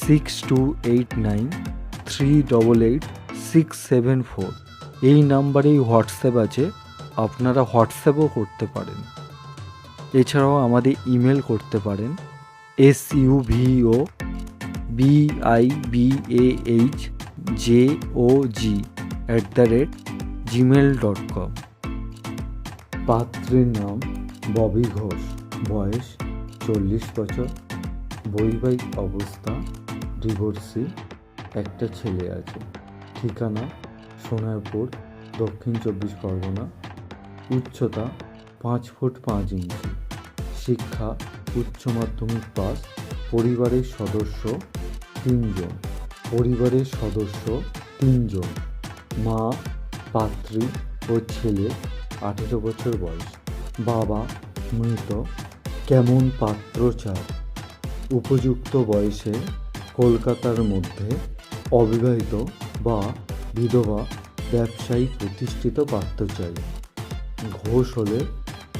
Six two eight nine three double eight six seven four এই নাম্বারেই WhatsApp আছে, আপনারা হোয়াটসঅ্যাপও করতে পারেন। এছাড়াও আমাদের ইমেল করতে পারেন S U V O B I B A H J O G at the rate Gmail dot com পাত্রের নাম ববি ঘোষ, বয়স চল্লিশ বছর। বৈবাহিক অবস্থা ডিভোর্সি একটা ছেলে আছে। ঠিকানা, সোনারপুর, দক্ষিণ চব্বিশ পরগনা, উচ্চতা পাঁচ ফুট পাঁচ ইঞ্চি। শিক্ষা, উচ্চ মাধ্যমিক পাস, পরিবারের সদস্য তিনজন। পরিবারের সদস্য তিনজন। মা, পাত্রী ও ছেলে, আঠেরো বছর বয়স। বাবা মৃত। কেমন পাত্র চায়? উপযুক্ত বয়সে কলকাতার মধ্যে অবিবাহিত বা বিধবা ব্যবসায়ী প্রতিষ্ঠিত পাত্র চাই ঘোষ হলে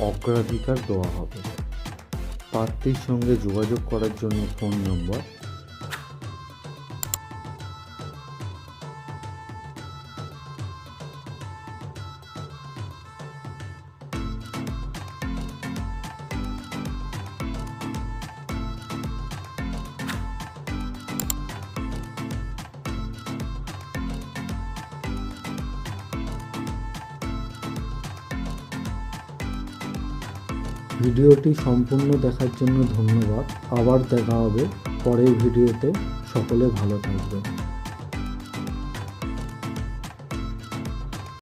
অগ্রাধিকার দেওয়া হবে। পাত্রীর সঙ্গে যোগাযোগ করার জন্য ফোন নম্বর ভিডিওটি সম্পূর্ণ দেখার জন্য ধন্যবাদ। আবার দেখা হবে পরের ভিডিওতে। সকলে ভালো থাকবে